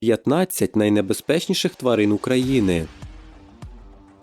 15 найнебезпечніших тварин України.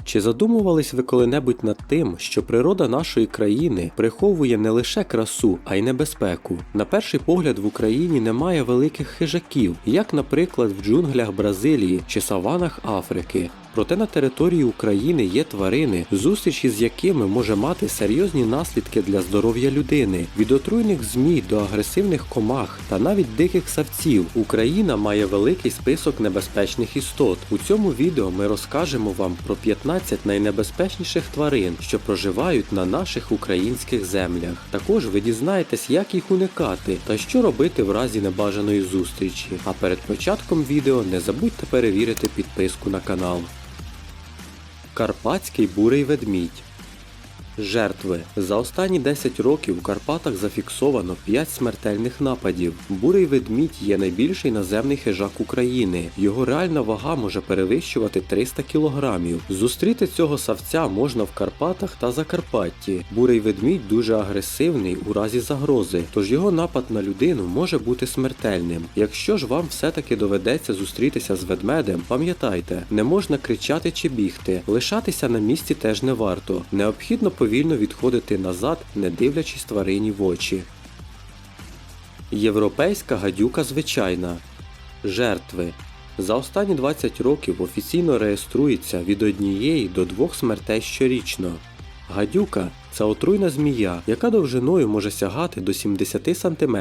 Чи задумувались ви коли-небудь над тим, що природа нашої країни приховує не лише красу, а й небезпеку? На перший погляд в Україні немає великих хижаків, як, наприклад, в джунглях Бразилії чи саванах Африки. Проте на території України є тварини, зустріч із якими може мати серйозні наслідки для здоров'я людини, від отруйних змій до агресивних комах та навіть диких савців. Україна має великий список небезпечних істот. У цьому відео ми розкажемо вам про 15 найнебезпечніших тварин, що проживають на наших українських землях. Також ви дізнаєтесь, як їх уникати та що робити в разі небажаної зустрічі. А перед початком відео не забудьте перевірити підписку на канал. Карпатський бурий ведмідь. Жертви за останні 10 років у Карпатах зафіксовано 5 смертельних нападів. Бурий ведмідь є найбільший наземний хижак України. Його реальна вага може перевищувати 300 кілограмів. Зустріти цього савця можна в Карпатах та Закарпатті. Бурий ведмідь дуже агресивний у разі загрози, тож його напад на людину може бути смертельним. Якщо ж вам все-таки доведеться зустрітися з ведмедем, пам'ятайте, не можна кричати чи бігти, лишатися на місці теж не варто. Необхідно повільно відходити назад, не дивлячись тварині в очі. Європейська гадюка звичайна. Жертви. За останні 20 років офіційно реєструється від однієї до двох смертей щорічно. Гадюка це отруйна змія, яка довжиною може сягати до 70 см.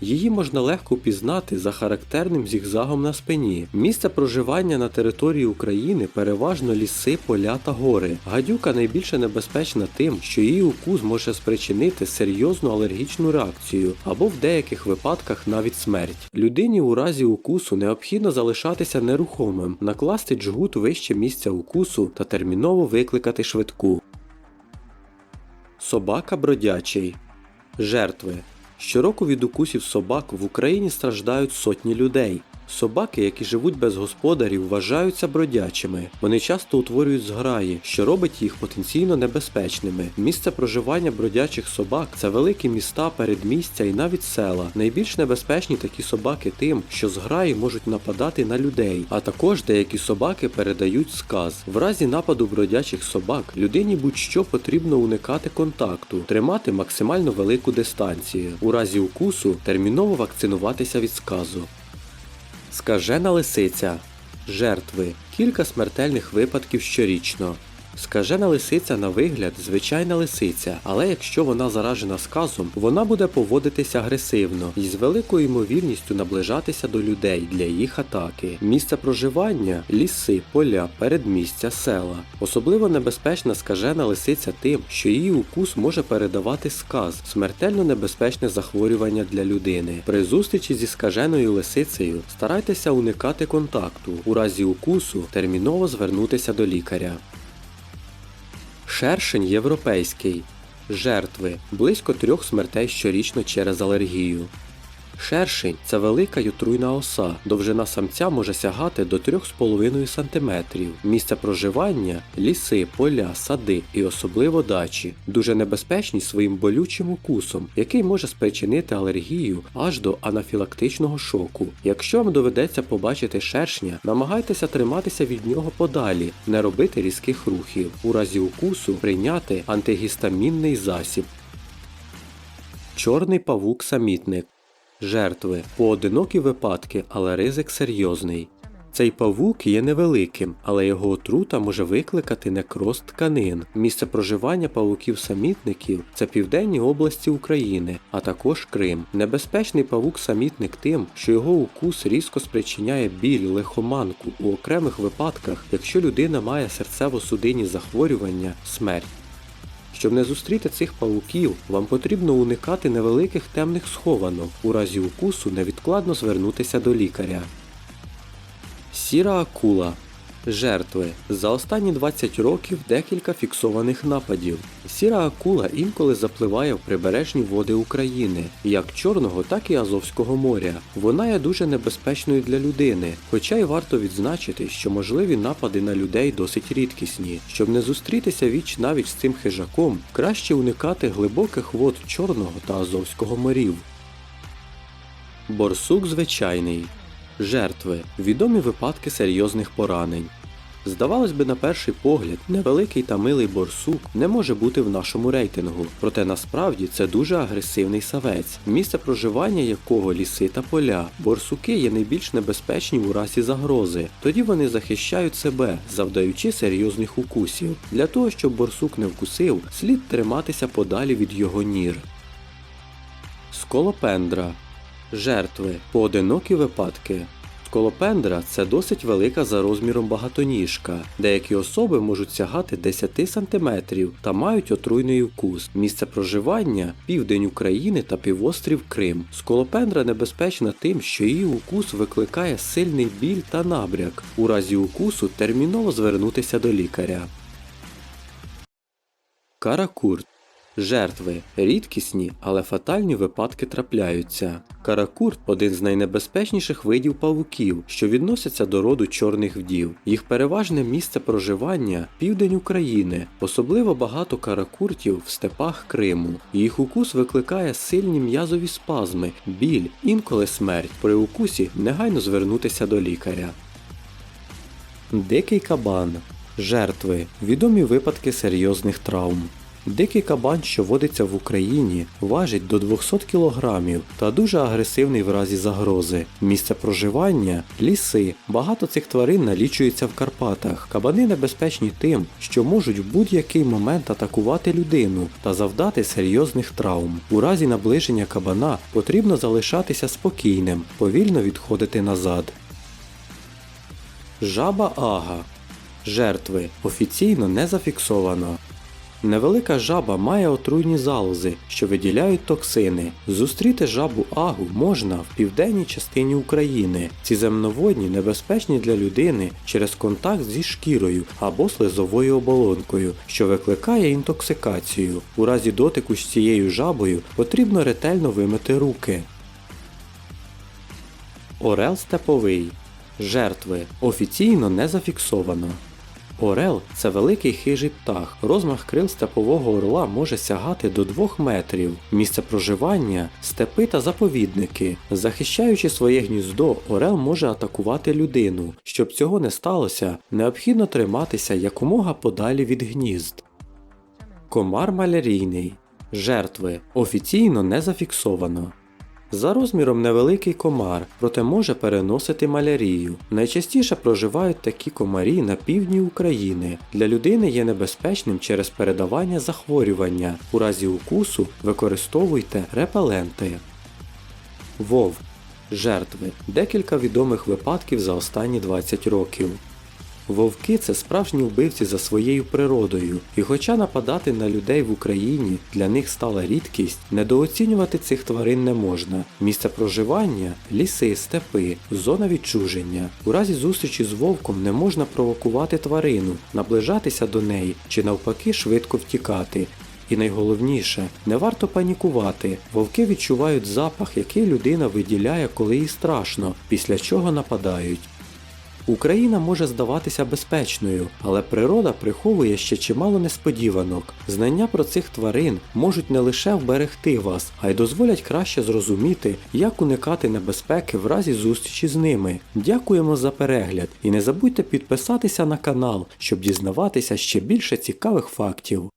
Її можна легко пізнати за характерним зігзагом на спині. Місце проживання на території України переважно ліси, поля та гори. Гадюка найбільше небезпечна тим, що її укус може спричинити серйозну алергічну реакцію або в деяких випадках навіть смерть. Людині у разі укусу необхідно залишатися нерухомим, накласти джгут вище місця укусу та терміново викликати швидку. Собака бродячий. Жертви. Щороку від укусів собак в Україні страждають сотні людей. Собаки, які живуть без господарів, вважаються бродячими. Вони часто утворюють зграї, що робить їх потенційно небезпечними. Місце проживання бродячих собак це великі міста, передмістя і навіть села. Найбільш небезпечні такі собаки тим, що зграї можуть нападати на людей, а також деякі собаки передають сказ. В разі нападу бродячих собак людині будь-що потрібно уникати контакту, тримати максимально велику дистанцію. У разі укусу терміново вакцинуватися від сказу. Скажена лисиця. Жертви. Кілька смертельних випадків щорічно. Скажена лисиця на вигляд звичайна лисиця, але якщо вона заражена сказом, вона буде поводитися агресивно і з великою ймовірністю наближатися до людей для їх атаки. Місце проживання ліси, поля, передмістя, села. Особливо небезпечна скажена лисиця тим, що її укус може передавати сказ, смертельно небезпечне захворювання для людини. При зустрічі зі скаженою лисицею старайтеся уникати контакту. У разі укусу терміново звернутися до лікаря. Шершень європейський. Жертви близько трьох смертей щорічно через алергію. Шершень це велика й отруйна оса. Довжина самця може сягати до 3,5 см. Місце проживання ліси, поля, сади і особливо дачі. Дуже небезпечні своїм болючим укусом, який може спричинити алергію аж до анафілактичного шоку. Якщо вам доведеться побачити шершня, намагайтеся триматися від нього подалі, не робити різких рухів. У разі укусу прийняти антигістамінний засіб. Чорний павук-самітник. Жертви поодинокі випадки, але ризик серйозний. Цей павук є невеликим, але його отрута може викликати некроз тканин. Місце проживання павуків-самітників це південні області України, а також Крим. Небезпечний павук-самітник тим, що його укус різко спричиняє біль, лихоманку у окремих випадках, якщо людина має серцево-судинні захворювання, смерть. Щоб не зустріти цих павуків, вам потрібно уникати невеликих темних схованок. У разі укусу невідкладно звернутися до лікаря. Сіра акула. Жертви. За останні 20 років декілька фіксованих нападів. Сіра акула інколи запливає в прибережні води України, як Чорного, так і Азовського моря. Вона є дуже небезпечною для людини, хоча й варто відзначити, що можливі напади на людей досить рідкісні. Щоб не зустрітися віч навіть з цим хижаком, краще уникати глибоких вод Чорного та Азовського морів. Борсук звичайний. Жертви відомі випадки серйозних поранень. Здавалось би, на перший погляд, невеликий та милий борсук не може бути в нашому рейтингу, проте насправді це дуже агресивний савець, місце проживання якого ліси та поля. Борсуки є найбільш небезпечні у разі загрози. Тоді вони захищають себе, завдаючи серйозних укусів. Для того, щоб борсук не вкусив, слід триматися подалі від його нір. Сколопендра. Жертви. Поодинокі випадки. Сколопендра це досить велика за розміром багатоніжка. Деякі особи можуть сягати 10 см та мають отруйний вкус. Місце проживання південь України та півострів Крим. Сколопендра небезпечна тим, що її укус викликає сильний біль та набряк. У разі укусу терміново звернутися до лікаря. Каракурт. Жертви рідкісні, але фатальні випадки трапляються. Каракурт один з найнебезпечніших видів павуків, що відносяться до роду чорних вдів. Їх переважне місце проживання південь України, особливо багато каракуртів в степах Криму. Їх укус викликає сильні м'язові спазми, біль, інколи смерть. При укусі негайно звернутися до лікаря. Дикий кабан. Жертви. Відомі випадки серйозних травм. Дикий кабан, що водиться в Україні, важить до 200 кг та дуже агресивний в разі загрози. Місце проживання ліси. Багато цих тварин налічується в Карпатах. Кабани небезпечні тим, що можуть в будь-який момент атакувати людину та завдати серйозних травм. У разі наближення кабана потрібно залишатися спокійним, повільно відходити назад. Жаба ага. Жертви офіційно не зафіксовано. Невелика жаба має отруйні залози, що виділяють токсини. Зустріти жабу агу можна в південній частині України. Ці земноводні небезпечні для людини через контакт зі шкірою або слизовою оболонкою, що викликає інтоксикацію. У разі дотику з цією жабою потрібно ретельно вимити руки. Орел степовий. Жертви офіційно не зафіксовано. Орел це великий хижий птах. Розмах крил степового орла може сягати до 2 метрів. Місце проживання степи та заповідники. Захищаючи своє гніздо, орел може атакувати людину. Щоб цього не сталося, необхідно триматися якомога подалі від гнізд. Комар малярійний. Жертви офіційно не зафіксовано. За розміром невеликий комар, проте може переносити малярію. Найчастіше проживають такі комарі на півдні України. Для людини є небезпечним через передавання захворювання. У разі укусу використовуйте репеленти. Вовк. Жертви. Декілька відомих випадків за останні 20 років. Вовки це справжні вбивці за своєю природою, і хоча нападати на людей в Україні для них стала рідкість, недооцінювати цих тварин не можна. Місце проживання ліси, степи, зона відчуження. У разі зустрічі з вовком не можна провокувати тварину, наближатися до неї чи навпаки швидко втікати. І найголовніше, не варто панікувати. Вовки відчувають запах, який людина виділяє, коли їй страшно, після чого нападають. Україна може здаватися безпечною, але природа приховує ще чимало несподіванок. Знання про цих тварин можуть не лише вберегти вас, а й дозволять краще зрозуміти, як уникати небезпеки в разі зустрічі з ними. Дякуємо за перегляд і не забудьте підписатися на канал, щоб дізнаватися ще більше цікавих фактів.